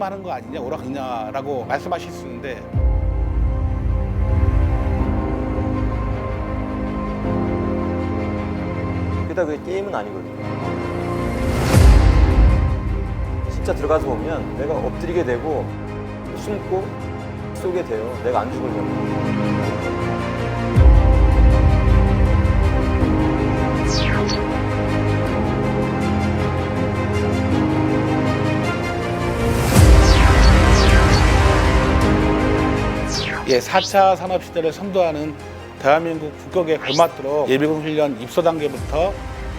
하는 거 아니냐, 오락이냐라고 말씀하실 수 있는데 게다가 그게 게임은 아니거든요. 진짜 들어가서 보면 내가 엎드리게 되고 숨고 쏘게 돼요. 내가 안 죽으려고. 예, 4차 산업시대를 선도하는 대한민국 국격에 걸맞도록 예비군 훈련 입소 단계부터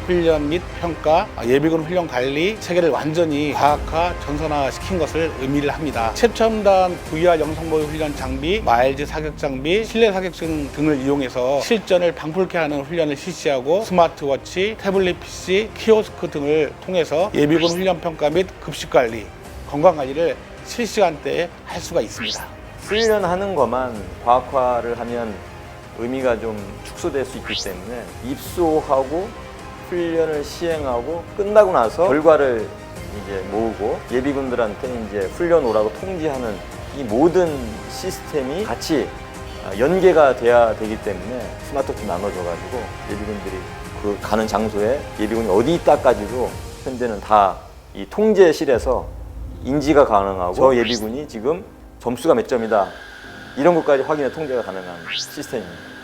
훈련 및 평가, 예비군 훈련 관리 체계를 완전히 과학화, 전선화 시킨 것을 의미를 합니다. 최첨단 VR 영상보호 훈련 장비, 마일즈 사격 장비, 실내 사격증 등을 이용해서 실전을 방불케 하는 훈련을 실시하고 스마트워치, 태블릿 PC, 키오스크 등을 통해서 예비군 훈련 평가 및 급식 관리, 건강 관리를 실시간대에 할 수가 있습니다. 훈련하는 것만 과학화를 하면 의미가 좀 축소될 수 있기 때문에 입소하고 훈련을 시행하고 끝나고 나서 결과를 이제 모으고 예비군들한테 이제 훈련 오라고 통지하는 이 모든 시스템이 같이 아, 연계가 돼야 되기 때문에 스마트폰 나눠줘가지고 예비군들이 그 가는 장소에 예비군이 어디 있다까지도 현재는 다 이 통제실에서 인지가 가능하고 저 예비군이 지금 점수가 몇 점이다 이런 것까지 확인해 통제가 가능한 시스템입니다.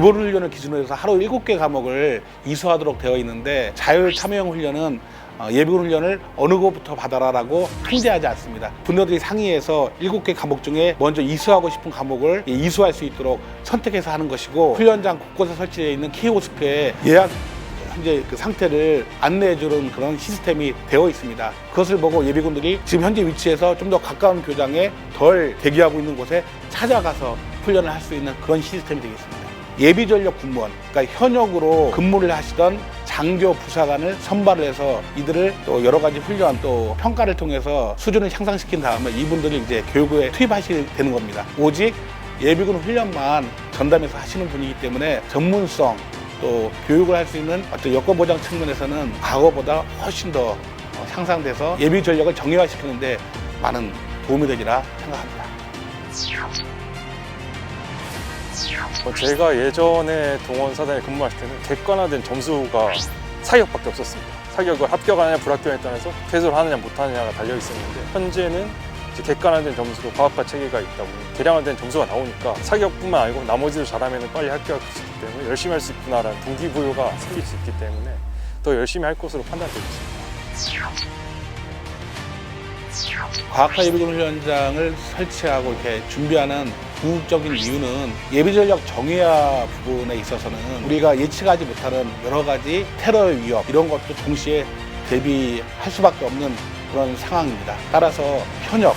기본 훈련을 기준으로 해서 하루 7개 과목을 이수하도록 되어 있는데 자율 참여형 훈련은 어, 예비군 훈련을 어느 곳부터 받아라라고 통제하지 않습니다. 분노들이 상의해서 7개 과목 중에 먼저 이수하고 싶은 과목을 예, 이수할 수 있도록 선택해서 하는 것이고 훈련장 곳곳에 설치되어 있는 키오스크에 예약 현재 그 상태를 안내해 주는 그런 시스템이 되어 있습니다. 그것을 보고 예비군들이 지금 현재 위치에서 좀 더 가까운 교장에 덜 대기하고 있는 곳에 찾아가서 훈련을 할 수 있는 그런 시스템이 되겠습니다. 예비 전력 군무원, 그러니까 현역으로 근무를 하시던 장교 부사관을 선발을 해서 이들을 또 여러 가지 훈련 또 평가를 통해서 수준을 향상시킨 다음에 이분들을 이제 교육에 투입하시게 되는 겁니다. 오직 예비군 훈련만 전담해서 하시는 분이기 때문에 전문성 또 교육을 할 수 있는 어떤 여건 보장 측면에서는 과거보다 훨씬 더 어, 향상돼서 예비 전력을 정예화시키는데 많은 도움이 되리라 생각합니다. 어, 제가 예전에 동원 사단에 근무할 때는 객관화된 점수가 사격밖에 없었습니다. 사격을 합격하느냐 불합격에 따라서 퇴소를 하느냐 못하느냐가 달려 있었는데 현재는 객관화된 점수로 과학화 체계가 있다 보니 개량화된 점수가 나오니까 사격뿐만 아니고 나머지도 잘하면 빨리 합격할 수 있기 때문에 열심히 할 수 있구나라는 동기부여가 생길 수 있기 때문에 더 열심히 할 것으로 판단되고 있습니다. 과학화 예비군 훈련장을 설치하고 이렇게 준비하는 궁극적인 이유는 예비 전력 정예화 부분에 있어서는 우리가 예측하지 못하는 여러 가지 테러의 위협 이런 것도 동시에 대비할 수밖에 없는 그런 상황입니다. 따라서 현역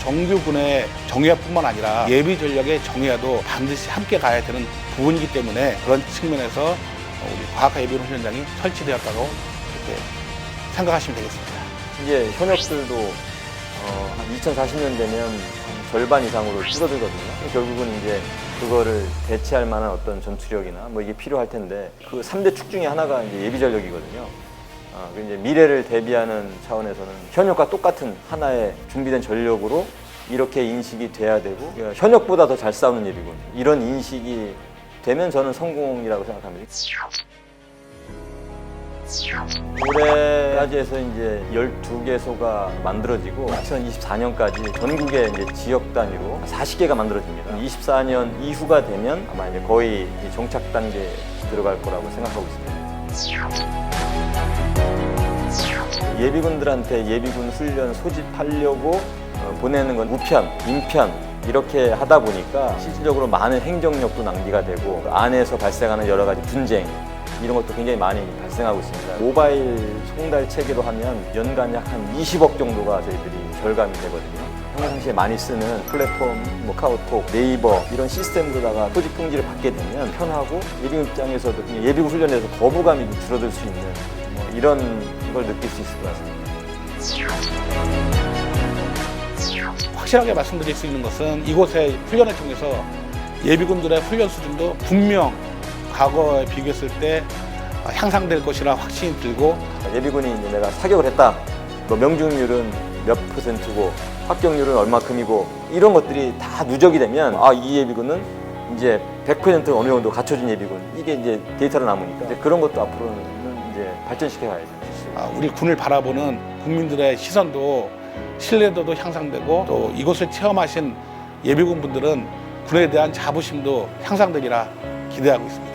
정규군의 정예화뿐만 아니라 예비 전력의 정예화도 반드시 함께 가야 되는 부분이기 때문에 그런 측면에서 우리 과학화 예비군 훈련장이 설치되었다고 이렇게 생각하시면 되겠습니다. 이제 현역들도 어, 한 2040년 되면 한 절반 이상으로 줄어들거든요. 결국은 이제 그거를 대체할 만한 어떤 전투력이나 뭐 이게 필요할 텐데 그 3대 축 중에 하나가 이제 예비 전력이거든요. 아, 그 이제 미래를 대비하는 차원에서는 현역과 똑같은 하나의 준비된 전력으로 이렇게 인식이 돼야 되고 현역보다 더 잘 싸우는 예비군 이런 인식이 되면 저는 성공이라고 생각합니다. 올해까지 해서 이제 12개 소가 만들어지고 2024년까지 전국의 이제 지역 단위로 40개가 만들어집니다. 24년 이후가 되면 아마 이제 거의 이 정착 단계에 들어갈 거라고 생각하고 있습니다. 예비군들한테 예비군 훈련 소집하려고 어, 보내는 건 우편, 인편 이렇게 하다 보니까 실질적으로 많은 행정력도 낭비가 되고 그 안에서 발생하는 여러 가지 분쟁 이런 것도 굉장히 많이 발생하고 있습니다. 모바일 송달 체계로 하면 연간 약 한 20억 정도가 저희들이 절감이 되거든요. 평상시에 많이 쓰는 플랫폼, 뭐 카오톡, 네이버 이런 시스템으로다가 소식 통지를 받게 되면 편하고 예비군 입장에서도 예비군 훈련에서 거부감이 좀 줄어들 수 있는 뭐 이런 걸 느낄 수 있을 것 같습니다. 확실하게 말씀드릴 수 있는 것은 이곳의 훈련을 통해서 예비군들의 훈련 수준도 분명 과거에 비교했을 때 향상될 것이라 확신이 들고 예비군이 이제 내가 사격을 했다. 뭐 명중률은 몇 퍼센트고 합격률은 얼마큼이고 이런 것들이 다 누적이 되면 아 이 예비군은 이제 100% 어느 정도 갖춰진 예비군 이게 이제 데이터로 남으니까 이제 그런 것도 앞으로는 이제 발전시켜 가야죠. 아, 우리 군을 바라보는 국민들의 시선도 신뢰도도 향상되고 또 이곳을 체험하신 예비군 분들은 군에 대한 자부심도 향상되리라 기대하고 있습니다.